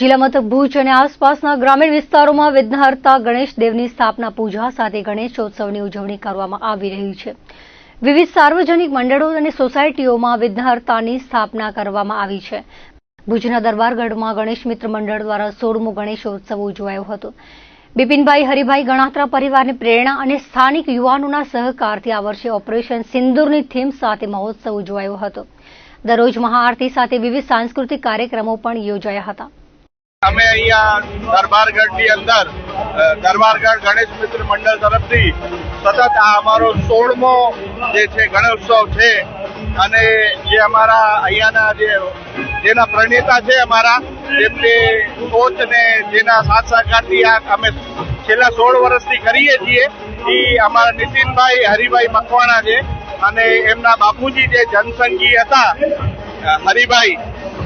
જિલ્લા મથક ભુજ અને આસપાસના ગ્રામીણ વિસ્તારોમાં વિઘ્નહર્તા ગણેશ દેવની સ્થાપના પૂજા સાથે ગણેશોત્સવની ઉજવણી કરવામાં આવી રહી છે. વિવિધ સાર્વજનિક મંડળો અને સોસાયટીઓમાં વિઘ્નહર્તાની સ્થાપના કરવામાં આવી છે. ભુજના દરબારગઢમાં ગણેશ મિત્ર મંડળ દ્વારા સોળમો ગણેશોત્સવ ઉજવાયો હતો. બિપિનભાઈ હરિભાઈ ગણાત્રા પરિવારની પ્રેરણા અને સ્થાનિક યુવાનોના સહકારથી આ વર્ષે ઓપરેશન સિંદૂરની થીમ સાથે મહોત્સવ ઉજવાયો હતો. દરરોજ મહાઆરતી સાથે વિવિધ સાંસ્કૃતિક કાર્યક્રમો પણ યોજાયા હતા. અમે અહીંયા દરબારગઢની અંદર દરબારગઢ ગણેશ મિત્ર મંડળ તરફથી સતત આ અમારો સોળમો જે છે ગણેશોત્સવ છે અને જે અમારા અહીંયાના જે, જેના પ્રણેતા છે અમારા તેમની કોચ ને જેના સાથ સહકારથી આ અમે છેલ્લા સોળ વર્ષથી કરીએ છીએ, એ અમારા નીતિનભાઈ, હરિભાઈ મકવાણા છે અને એમના બાપુજી જે જનસંઘી હતા હરિભાઈ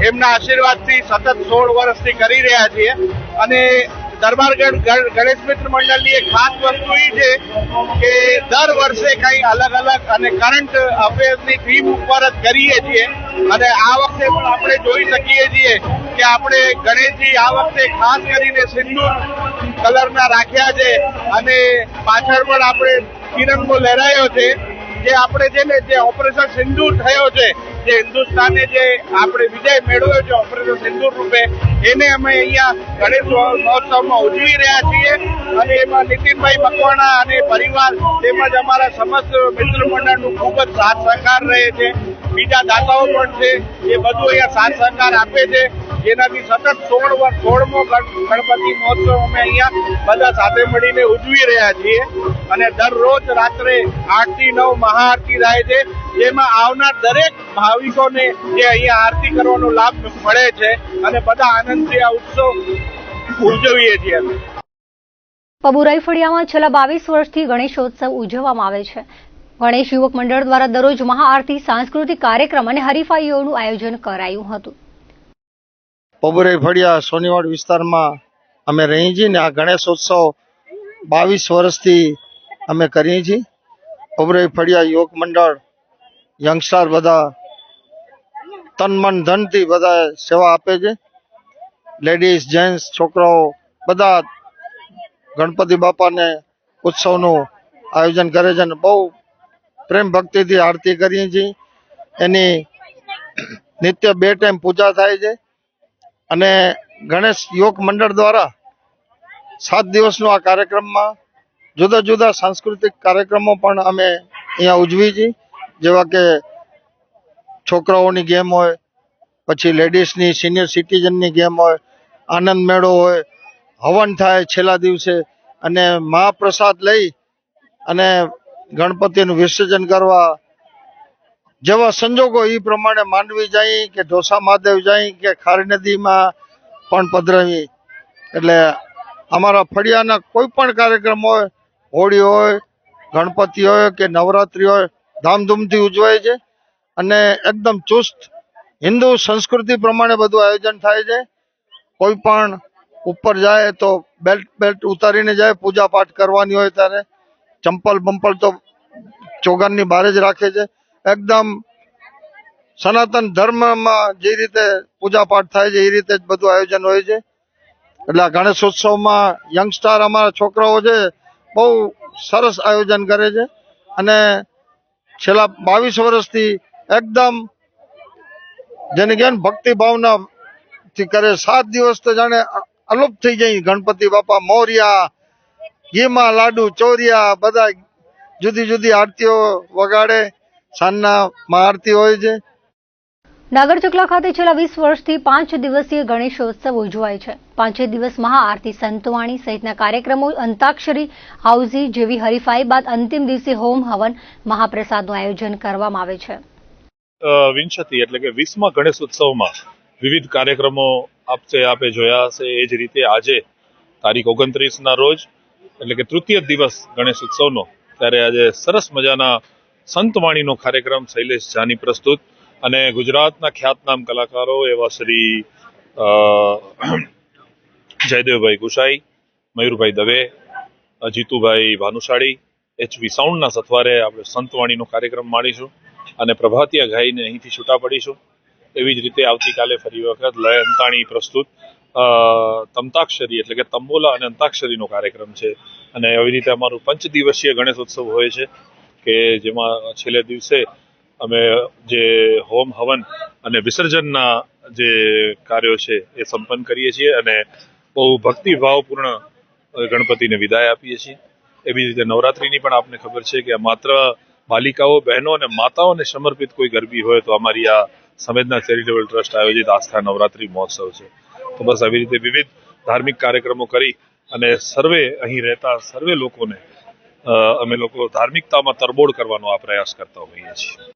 એમના આશીર્વાદથી સતત સોળ વર્ષથી કરી રહ્યા છીએ. અને દરબારગઢ ગણેશ મિત્ર મંડળની એક ખાસ વસ્તુ એ છે કે દર વર્ષે કંઈ અલગ અલગ અને કરંટ અફેર્સની થીમ ઉપર જ કરીએ છીએ. અને આ વખતે પણ આપણે જોઈ શકીએ છીએ કે આપણે ગણેશજી આ વખતે ખાસ કરીને સિંદૂર કલરના રાખ્યા છે. અને પાછળ પણ આપણે તિરંગો લહેરાયો છે. જે આપણે છે ને, જે ઓપરેશન સિંદૂર થયો છે જે હિન્દુસ્તાને જે આપણે વિજય મેળવ્યો છે ઓપરેશન સિંદૂર રૂપે, એને અમે અહીંયા ગણેશ મહોત્સવમાં ઉજવી રહ્યા છીએ. અને એમાં નીતિનભાઈ મકવાણા અને પરિવાર તેમજ અમારા સમસ્ત મિત્ર મંડળનું ખૂબ જ સાથ સહકાર રહે છે. બીજા દાતાઓ પણ છે એ બધું અહીંયા સાથ સહકાર આપે છે. જેનાથી સતત સોળ વર્ષ સોળમો ગણ- ગણપતિ મહોત્સવ અમે અહીંયા બધા સાથે મળીને ઉજવી રહ્યા છીએ. અને દરરોજ રાત્રે આઠથી નવ મહાઆરતી થાય છે, જેમાં આવનાર દરેક ભાવિકોને જે અહીંયા આરતી કરવાનો લાભ મળે છે અને બધા આનંદથી આ ઉત્સવ ઉજવીએ છીએ અમે. પબુરાઈ ફળિયામાં છેલ્લા બાવીસ વર્ષથી ગણેશોત્સવ ઉજવવામાં આવે છે. ગણેશ યુવક મંડળ દ્વારા દરરોજ મહાઆરતી, સાંસ્કૃતિક કાર્યક્રમ અને હરીફાઈઓનું આયોજન કરાયું હતું. પબુરાઈ ફળિયા સોનીવાડ વિસ્તારમાં અમે રહીએ છીએ ને આ ગણેશોત્સવ બાવીસ વર્ષથી અમે કરીએ છીએ. પબુરાઈ ફળિયા યોગ મંડળ, યંગસ્ટાર બધા, તન મન ધનથી બધા સેવા આપે છે. લેડીઝ, જેન્ટ્સ, છોકરાઓ બધા ગણપતિ બાપાને ઉત્સવનું આયોજન કરે છે અને બહુ પ્રેમ ભક્તિથી આરતી કરીએ છીએ. એની નિત્ય બે ટાઈમ પૂજા થાય છે. અને ગણેશ યોગ મંડળ દ્વારા સાત દિવસનો આ કાર્યક્રમમાં જુદા જુદા સાંસ્કૃતિક કાર્યક્રમો પણ અમે અહીંયા ઉજવી છીએ. જેવા કે છોકરાઓની ગેમ હોય, પછી લેડીઝની સિનિયર સિટીઝનની ગેમ હોય, આનંદ મેળો હોય, હવન થાય છેલ્લા દિવસે, અને મહાપ્રસાદ લઈ અને ગણપતિનું વિસર્જન કરવા જેવા સંજોગો એ પ્રમાણે માંડવી જાય કે ઢોસા મહાદેવ જાય કે ખારી નદીમાં પણ પધરાવી. એટલે અમારા ફળિયાના કોઈ પણ કાર્યક્રમ હોય, હોળી હોય, ગણપતિ હોય કે નવરાત્રિ હોય, ધામધૂમથી ઉજવાય છે. અને એકદમ ચુસ્ત હિન્દુ સંસ્કૃતિ પ્રમાણે બધું આયોજન થાય છે. કોઈ પણ ઉપર જાય તો બેલ્ટ બેલ્ટ ઉતારીને જાય પૂજા પાઠ કરવાની હોય ત્યારે. ચંપલ, બંપલ તો ચોગાનની બહાર જ રાખે છે. એકદમ સનાતન ધર્મમાં જે રીતે પૂજાપાઠ થાય છે, એ રીતે જ બધું આયોજન હોય છે. એટલે આ ગણેશોત્સવમાં યંગસ્ટાર અમારા છોકરાઓ છે, બહુ સરસ આયોજન કરે છે. અને છેલ્લા બાવીસ વર્ષથી એકદમ જેને ને ભક્તિ ભાવના કરે. સાત દિવસ તો જાણે અલુપ થઈ જાય. ગણપતિ બાપા, મોરિયા, ઘીમાં લાડુ, ચોરિયા, બધા જુદી જુદી આરતીઓ વગાડે. સાંજના મહારતી હોય છે. નાગરચકલા ખાતે છેલ્લા વીસ વર્ષથી પાંચ દિવસીય ગણેશોત્સવ ઉજવાય છે. પાંચે દિવસ મહાઆરતી સંતવાણી સહિતના કાર્યક્રમો અંતાક્ષરી હાઉઝી જેવી હરીફાઈ બાદ અંતિમ દિવસે હોમ હવન મહાપ્રસાદનું આયોજન કરવામાં આવે છે. વિંશતિ એટલે કે વીસમા ગણેશ ઉત્સવમાં વિવિધ કાર્યક્રમો આપશે આપે જોયા હશે. એ જ રીતે આજે તારીખ ઓગણત્રીસના રોજ એટલે કે તૃતીય દિવસ ગણેશ ઉત્સવનો ત્યારે આજે સરસ મજાના સંતવાણીનો કાર્યક્રમ શૈલેષ જાની પ્રસ્તુત અને ગુજરાતના ખ્યાતનામ કલાકારો એવા શ્રી જયદેવભાઈ ગુસાઈ, મયુરભાઈ દવે જીતુભાઈ ભાનુશાળી, એચવી સાઉન્ડના સથવારે આપણે સંતવાણીનો કાર્યક્રમ માણીશું અને પ્રભાતિયા ગાઈને અહીંથી છૂટા પડીશું. એવી જ રીતે આવતીકાલે ફરી વખત લય અંતાણી પ્રસ્તુત તમતાક્ષરી એટલે કે તંબોલા અને અંતાક્ષરીનો કાર્યક્રમ છે. અને આવી રીતે અમારું પંચ દિવસીય ગણેશ ઉત્સવ હોય છે. કે જેમાં છેલ્લે દિવસે અમે જે હોમ હવન અને વિસર્જનના જે કાર્યો છે એ સંપન્ન કરીએ છીએ અને બહુ ભક્તિભાવપૂર્ણ ગણપતિને વિદાય આપીએ છીએ. એવી રીતે નવરાત્રિની પણ આપને ખબર છે કે માત્ર બાલિકાઓ, બહેનો અને માતાઓને સમર્પિત કોઈ ગરબી હોય તો અમારી આ સંવેદના ચેરિટેબલ ટ્રસ્ટ આયોજિત આસ્થા નવરાત્રી મહોત્સવ છે. તો બસ આવી રીતે વિવિધ ધાર્મિક કાર્યક્રમો કરી અને સર્વે અહીં રહેતા સર્વે લોકોને અમે લોકો ધાર્મિકતામાં તરબોળ કરવાનો આ પ્રયાસ કરતા હોઈએ છીએ.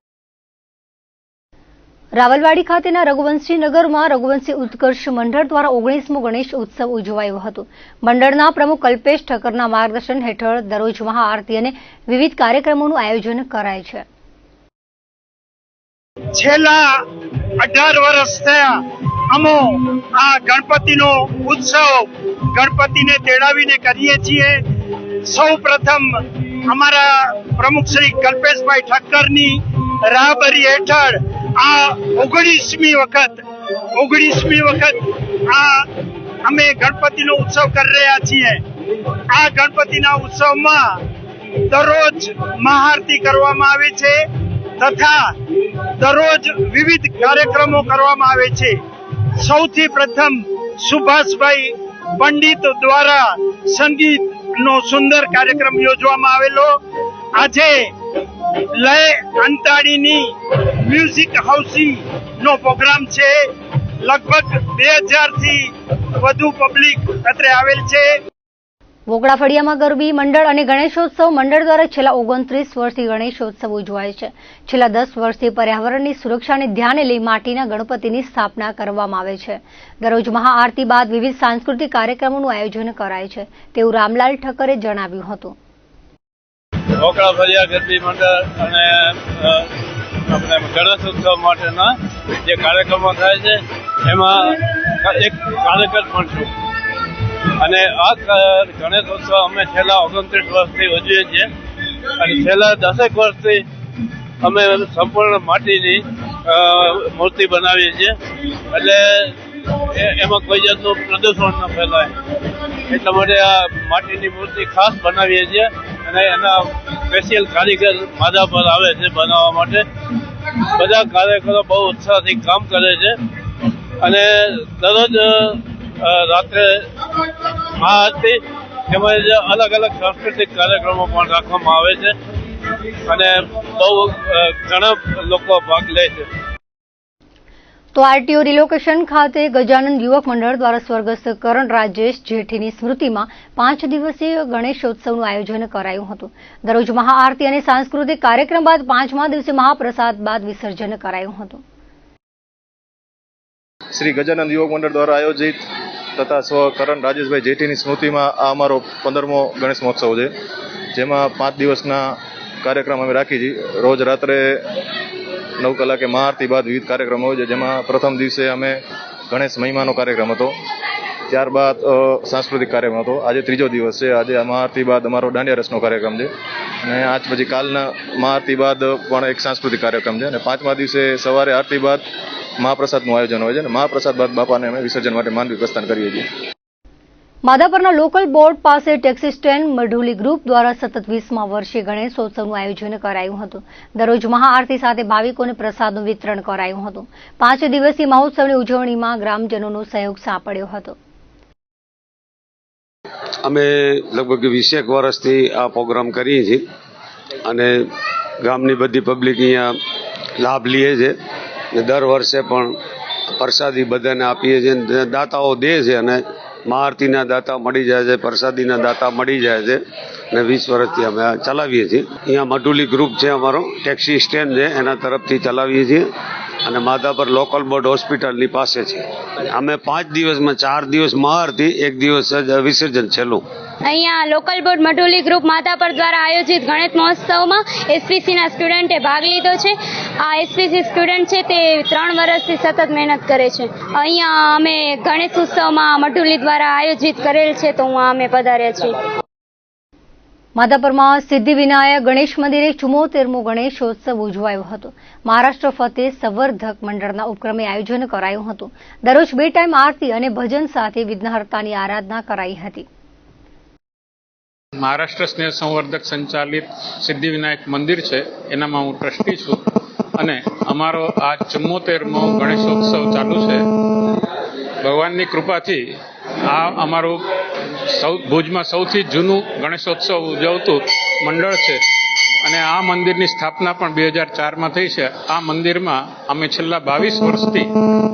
રાવલવાડી ખાતેના રઘુવંશી નગરમાં રઘુવંશી ઉત્કર્ષ મંડળ દ્વારા ઓગણીસમો ગણેશ ઉત્સવ ઉજવાયો હતો. મંડળના પ્રમુખ કલ્પેશ ઠક્કરના માર્ગદર્શન હેઠળ દરરોજ મહાઆરતી અને વિવિધ કાર્યક્રમોનું આયોજન કરાય છે. છેલ્લા અઢાર વર્ષ થયા અમો આ ગણપતિનો ઉત્સવ ગણપતિને તેડાવીને કરીએ છીએ. સૌ પ્રથમ અમારા પ્રમુખ શ્રી કલ્પેશભાઈ ઠક્કરની રાહબરી હેઠળ આ ઓગણીસમી વખત ઓગણીસમી વખત આ અમે ગણપતિનો ઉત્સવ કરી રહ્યા છીએ. આ ગણપતિના ઉત્સવમાં દરરોજ મહાઆરતી કરવામાં આવે છે તથા દરરોજ વિવિધ કાર્યક્રમો કરવામાં આવે છે. સૌથી પ્રથમ સુભાષભાઈ પંડિત દ્વારા સંગીતનો સુંદર કાર્યક્રમ યોજવામાં આવેલો. આજે લય અંતાણીની મ્યુઝિક હાઉસી નો પ્રોગ્રામ છે. લગભગ બે હજારથી વધુ પબ્લિક અત્રે આવેલ છે. વોગડા ફળિયામાં ગરબી મંડળ અને ગણેશોત્સવ મંડળ દ્વારા છેલ્લા ઓગણત્રીસ વર્ષથી ગણેશોત્સવ ઉજવાય છે. છેલ્લા દસ વર્ષથી પર્યાવરણની સુરક્ષાને ધ્યાને લઈ માટીના ગણપતિની સ્થાપના કરવામાં આવે છે. દરરોજ મહાઆરતી બાદ વિવિધ સાંસ્કૃતિક કાર્યક્રમોનું આયોજન કરાય છે, તેવું રામલાલ ઠક્કરે જણાવ્યું હતું. મોકળા ફરિયા ગરબી મંડળ અને આપણે ગણેશ ઉત્સવ માટેના જે કાર્યક્રમો થાય છે, એમાં એક કાર્યકર પણ છું. અને આ ક- ગણેશ ઉત્સવ અમે છેલ્લા ઓગણત્રીસ વર્ષથી ઉજવીએ છીએ. અને છેલ્લા દસેક વર્ષથી અમે સંપૂર્ણ માટીની મૂર્તિ બનાવીએ છીએ. એટલે એમાં કોઈ જાતનું પ્રદૂષણ ન ફેલાય. એટલા માટે આ માટીની મૂર્તિ ખાસ બનાવીએ છીએ. અને એના સ્પેશિયલ કારીગર માધા પર આવે છે બનાવવા માટે. બધા કાર્યકરો બહુ ઉત્સાહથી કામ કરે છે. અને દરરોજ રાત્રે મહાઆરતી તેમજ અલગ અલગ સાંસ્કૃતિક કાર્યક્રમો પણ રાખવામાં આવે છે અને બહુ ઘણા લોકો ભાગ લે છે. તો આરટીઓ રિલોકેશન ખાતે ગજાનંદ યુવક મંડળ દ્વારા સ્વર્ગસ્થ કરણ રાજેશ જેઠીની સ્મૃતિમાં પાંચ દિવસીય ગણેશોત્સવનું આયોજન કરાયું હતું. દરરોજ મહાઆરતી અને સાંસ્કૃતિક કાર્યક્રમ બાદ પાંચમા દિવસે મહાપ્રસાદ બાદ વિસર્જન કરાયું હતું. શ્રી ગજાનંદ યુવક મંડળ દ્વારા આયોજિત તથા સ્વ કરણ રાજેશભાઈ જેઠીની સ્મૃતિમાં આ અમારો પંદરમો ગણેશ મહોત્સવ છે. જેમાં પાંચ દિવસના કાર્યક્રમ અમે રાખી છીએ રોજ રાત્રે નવ કલાકે મહાઆરતી બાદ વિવિધ કાર્યક્રમો હોય છે. જેમાં પ્રથમ દિવસે અમે ગણેશ મહિમાનો કાર્યક્રમ હતો. ત્યારબાદ સાંસ્કૃતિક કાર્યક્રમ હતો. આજે ત્રીજો દિવસ છે. આજે મહાઆરતી બાદ અમારો દાંડિયા રસનો કાર્યક્રમ છે. અને આજ પછી કાલના મહાઆરતી બાદ પણ એક સાંસ્કૃતિક કાર્યક્રમ છે. અને પાંચમા દિવસે સવારે આરતી બાદ મહાપ્રસાદનું આયોજન હોય છે અને મહાપ્રસાદ બાદ બાપાને અમે વિસર્જન માટે માનવી પ્રસ્થાન કરીએ છીએ. માધાપરના લોકલ બોર્ડ પાસે ટેક્સી સ્ટેન્ડ મઢુલી ગ્રુપ દ્વારા સતત વીસમા વર્ષે ગણેશોત્સવનું આયોજન કરાયું હતું. દરરોજ મહાઆરતી સાથે ભાવિકોને પ્રસાદનું વિતરણ કરાયું હતું. પાંચ દિવસીય મહોત્સવની ઉજવણીમાં ગ્રામજનોનો સહયોગ સાંપડ્યો હતો. અમે લગભગ વીસેક વર્ષથી આ પ્રોગ્રામ કરીએ છીએ અને ગામની બધી પબ્લિક અહીંયા લાભ લઈએ છે. ને દર વર્ષે પણ પ્રસાદી બધાને આપીએ છીએ. દાતાઓ દે છે અને મહાઆરતીના દાતા મળી જાય છે, પ્રસાદીના દાતા મળી જાય છે. ને વીસ વર્ષથી અમે ચલાવીએ છીએ. અહીંયા મઢુલી ગ્રુપ છે અમારો ટેક્સી સ્ટેન્ડ છે, એના તરફથી ચલાવીએ છીએ. અને માધાપર લોકલ બોર્ડ હોસ્પિટલની પાસે છે. અમે પાંચ દિવસમાં, ચાર દિવસ મહાઆરતી એક દિવસ જ વિસર્જન છેલ્લું. અહીંયા local board Madhuli group Madhapar દ્વારા આયોજિત ગણેશ મહોત્સવમાં એસપીસીના સ્ટુડન્ટે ભાગ લીધો છે. આ એસપીસી સ્ટુડન્ટ છે તે ત્રણ વર્ષથી સતત મહેનત કરે છે. અહીંયા અમે ગણેશ ઉત્સવમાં મઢુલી દ્વારા આયોજિત કરેલ છે તો હું અમે પધાર્યા છીએ. માધાપરમાં સિદ્ધિવિનાયક ગણેશ મંદિરે ચુમ્મોતેરમો ગણેશોત્સવ ઉજવાયો હતો. મહારાષ્ટ્ર ફતેહ સંવર્ધક મંડળના ઉપક્રમે આયોજન કરાયું હતું. દરરોજ બે ટાઈમ આરતી અને ભજન સાથે વિઘ્નહર્તાની આરાધના કરાઈ હતી. મહારાષ્ટ્ર સ્નેહ સંવર્ધક સંચાલિત સિદ્ધિવિનાયક મંદિર છે, એનામાં હું ટ્રસ્ટી છું. અને અમારો આ ચુમ્મોતેરમો ગણેશોત્સવ ચાલુ છે. ભગવાનની કૃપાથી આ અમારું સૌ, ભુજમાં સૌથી જૂનું ગણેશોત્સવ ઉજવતું મંડળ છે. અને આ મંદિરની સ્થાપના પણ બે હજાર ચારમાં થઈ છે. આ મંદિરમાં અમે છેલ્લા બાવીસ વર્ષથી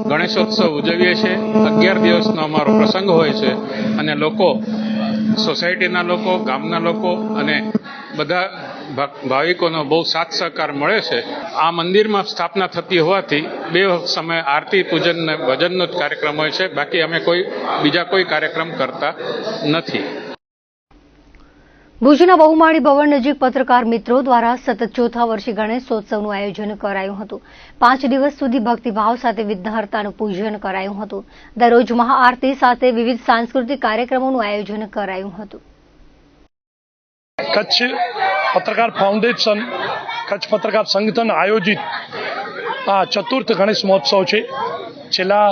ગણેશોત્સવ ઉજવીએ છીએ. અગિયાર દિવસનો અમારો પ્રસંગ હોય છે. અને લોકો સોસાયટીના લોકો, ગામના લોકો અને બધા ભાવિકોનો બહુ સાથ સહકાર મળે છે. આ મંદિરમાં સ્થાપના થતી હોવાથી બે સમય આરતી, પૂજન ભજનનો જ કાર્યક્રમ હોય છે. બાકી અમે કોઈ, બીજા કોઈ કાર્યક્રમ કરતા નથી. ભુજના બહુમાળી ભવન નજીક પત્રકાર મિત્રો દ્વારા સતત ચોથા વર્ષે ગણેશોત્સવનું આયોજન કરાયું હતું. પાંચ દિવસ સુધી ભક્તિભાવ સાથે વિઘ્નહર્તાનું પૂજન કરાયું હતું. દરરોજ મહાઆરતી સાથે વિવિધ સાંસ્કૃતિક કાર્યક્રમોનું આયોજન કરાયું હતું. કચ્છ પત્રકાર ફાઉન્ડેશન, કચ્છ પત્રકાર સંગઠન આયોજિત આ ચતુર્થ ગણેશ મહોત્સવ છે. છેલ્લા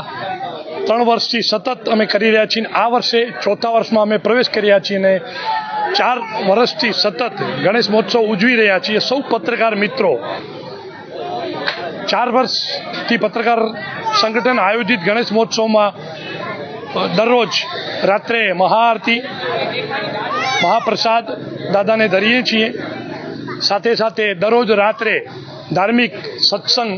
ત્રણ વર્ષથી સતત અમે કરી રહ્યા છીએ આ વર્ષે ચોથા વર્ષમાં અમે પ્રવેશ કર્યા છીએ અને ચાર વર્ષથી સતત ગણેશ મહોત્સવ ઉજવી રહ્યા છીએ. સૌ પત્રકાર મિત્રો, ચાર વર્ષથી પત્રકાર સંગઠન આયોજિત ગણેશ મહોત્સવમાં દરરોજ રાત્રે મહાઆરતી, મહાપ્રસાદ દાદાને ધરીએ છીએ. સાથે સાથે દરરોજ રાત્રે ધાર્મિક સત્સંગ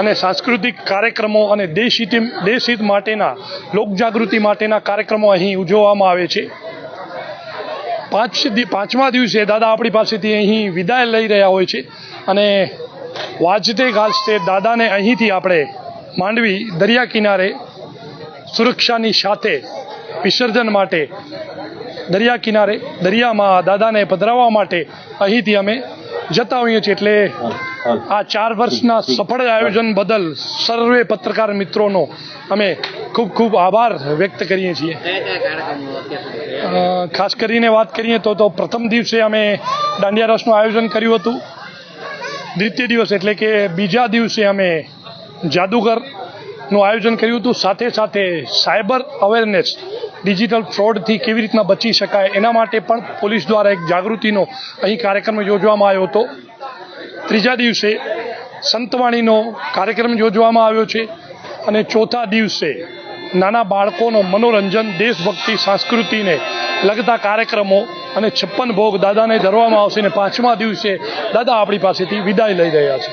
અને સાંસ્કૃતિક કાર્યક્રમો અને દેશહિત દેશહિત માટેના લોકજાગૃતિ માટેના કાર્યક્રમો અહીં ઉજવવામાં આવે છે. પાંચ પાંચમા દિવસે દાદા આપણી પાસેથી અહીં વિદાય લઈ રહ્યા હોય છે. અને વાજતે ગાજતે દાદાને અહીંથી આપણે માંડવી દરિયા કિનારે સુરક્ષાની સાથે વિસર્જન માટે દરિયા કિનારે, દરિયામાં દાદાને પધરાવવા માટે અહીંથી અમે જતા હોઈએ છીએ. એટલે આ ચાર વર્ષના સફળ આયોજન બદલ સર્વે પત્રકાર મિત્રોનો અમે ખૂબ ખૂબ આભાર વ્યક્ત કરીએ છીએ. ખાસ કરીને વાત કરીએ તો તો પ્રથમ દિવસે અમે દાંડિયા રસનું આયોજન કર્યું હતું. દ્વિતીય દિવસ એટલે કે બીજા દિવસે અમે જાદુગરનું આયોજન કર્યું હતું. સાથે સાથે સાયબર અવેરનેસ ડિજિટલ ફ્રોડથી કેવી રીતના બચી શકાય એના માટે પણ પોલીસ દ્વારા એક જાગૃતિનો અહીં કાર્યક્રમ યોજવામાં આવ્યો હતો. ત્રીજા દિવસે સંતવાણીનો કાર્યક્રમ યોજવામાં આવ્યો છે. અને ચોથા દિવસે નાના બાળકોનો મનોરંજન, દેશભક્તિ, સંસ્કૃતિને લગતા કાર્યક્રમો અને છપ્પન ભોગ દાદાને ધરવામાં આવશે અને પાંચમા દિવસે દાદા આપણી પાસેથી વિદાય લઈ રહ્યા છે.